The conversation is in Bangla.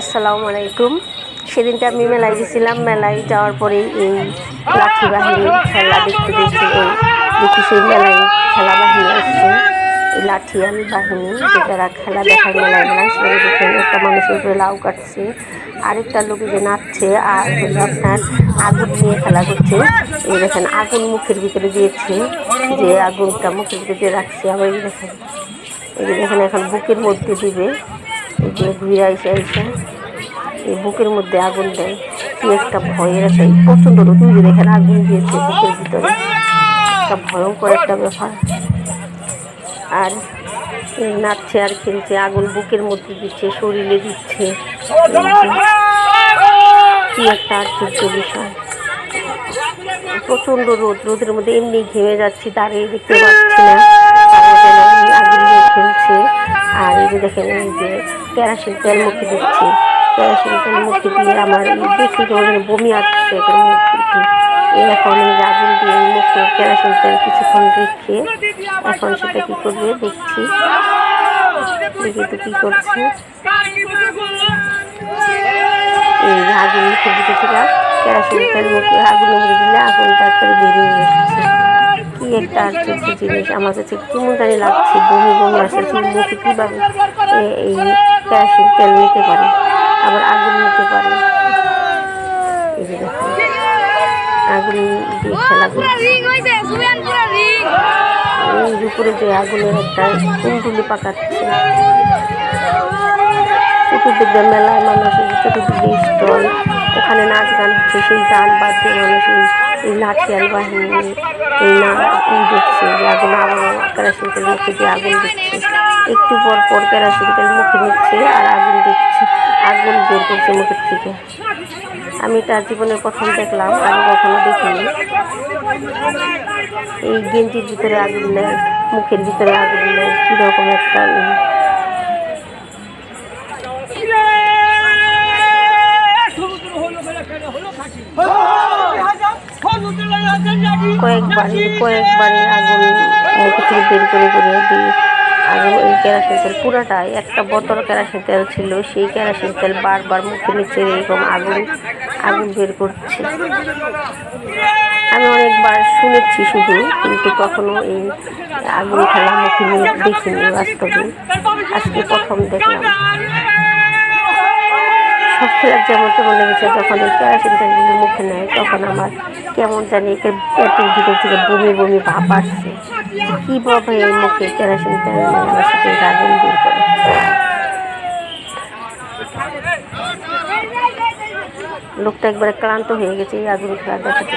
আসসালামু আলাইকুম। সেদিনটা আমি মেলায় গেছিলাম। মেলায় যাওয়ার পরে এই লাঠি বাহিনী খেলা দেখতে দেখতে এই দেখি সেই মেলায় খেলা বাহিনী আসছে। এই লাঠিয়াল বাহিনী যে যারা খেলা দেখার মেলায়। মেলায় সেখানে দেখেন একটা মানুষের উপরে লাউ কাটছে, আরেকটা লোক যে নাচছে, আর আপনার আগুন নিয়ে খেলা করছে। এই দেখেন, আগুন মুখের ভিতরে দিয়েছে, যে আগুনটা মুখের ভিতরে রাখছে। আবার এই দেখেন এই দেখেন এখন বুকের মধ্যে দিবে। যে ঘুরে আইসে আইসে, এই বুকের মধ্যে আগুন দেয়। কি একটা ভয়ের একটা প্রচণ্ড রোদ যে দেখেন আগুন দিয়েছে বুকের ভিতরে। একটা ভয়ঙ্কর একটা ব্যাপার। আর নাচছে আর খেলছে, আগুন বুকের মধ্যে দিচ্ছে, শরীরে দিচ্ছে। কি একটা আশ্চর্য বিষয়। প্রচণ্ড রোদ, রোদের মধ্যে এমনি ঘেমে যাচ্ছি, দাঁড়িয়ে দেখতে পাচ্ছি না। আগুন খেলছে। আর এই যে দেখেন এই যে কেরাসিন তেল মুখে দিচ্ছে। কেরাসিন তেল মুখে দিয়ে আমার তো ওখানে বমি আসছে এখানে মুখ এই আগুন দিয়ে মুখে কেরাসিন তেল কিছুক্ষণ রেখে এখন সেটা কী করবে দেখছি। দেখি তো কী করছে। এই আগুন ভিতর থেকে কেরাসিন তেল মুখে আগুনের মধ্যে দিলে আগুনটা করে বেরিয়ে যাচ্ছে। কি একটা আশ্চর্য জিনিস। আমার কাছে কেমন জানি লাগছে, বমি বমি আসছে মুখে কীভাবে এই কেরাসিন তেল নিতে পারে, আবার আগুন নিতে পারে। এই যে দেখুন, আগুন দিয়ে খেলা করছে। রিং হইছে সুবিয়ান এই উপরে যে আগুনের একটা কুণ্ডুলি পাকাচ্ছে। চতুর্দিকে মেলায় মানুষ চতুর্দিকে স্টল। ওখানে নাচ গান হচ্ছে, সেই গান বাদ দিয়ে মানুষ এই লাঠিয়াল বাহিনী এই না এই দেখছে যে আগুন আবার কেরাসিন মুখে দিয়ে আগুন দিচ্ছে। একটু পর পর কেরাসিন মুখে নিচ্ছে আর আগুন দিচ্ছে, আগুন বের করছে মুখের থেকে। আমি তার জীবনের প্রথম দেখলাম, আমি কখনো দেখিনি। এই গেঞ্জির ভিতরে আগুন নেয় মুখের ভিতরে আগুন নেয় কীরকম একটা ই। কয়েকবারই কয়েকবারই আগুন মুখ থেকে বের করে করে দিয়ে আগুন এই কেরাসিন তেল, পুরাটাই একটা বোতল কেরাসিন তেল ছিল, সেই কেরাসিন তেল বারবার মুখে নিচে এরকম আগুন আগুন বের করছে আমি অনেকবার শুনেছি শুধু, কিন্তু কখনো এই আগুন খেলা মুখে নিয়ে দেখিনি বাস্তবে আজকে প্রথম দেখলাম যেমন লেগেছে যখন এই কেরাসিন যদি মুখে নেয় তখন আমার কেমন জানি একে পেটের ভিতর থেকে বমি বমি ভাব আসছে। কীভাবে এই মুখে কেরাসিন আমার সাথে আগুন দূর করে? লোকটা একবারে ক্লান্ত হয়ে গেছে, এই আগুন খেলা দেখতে।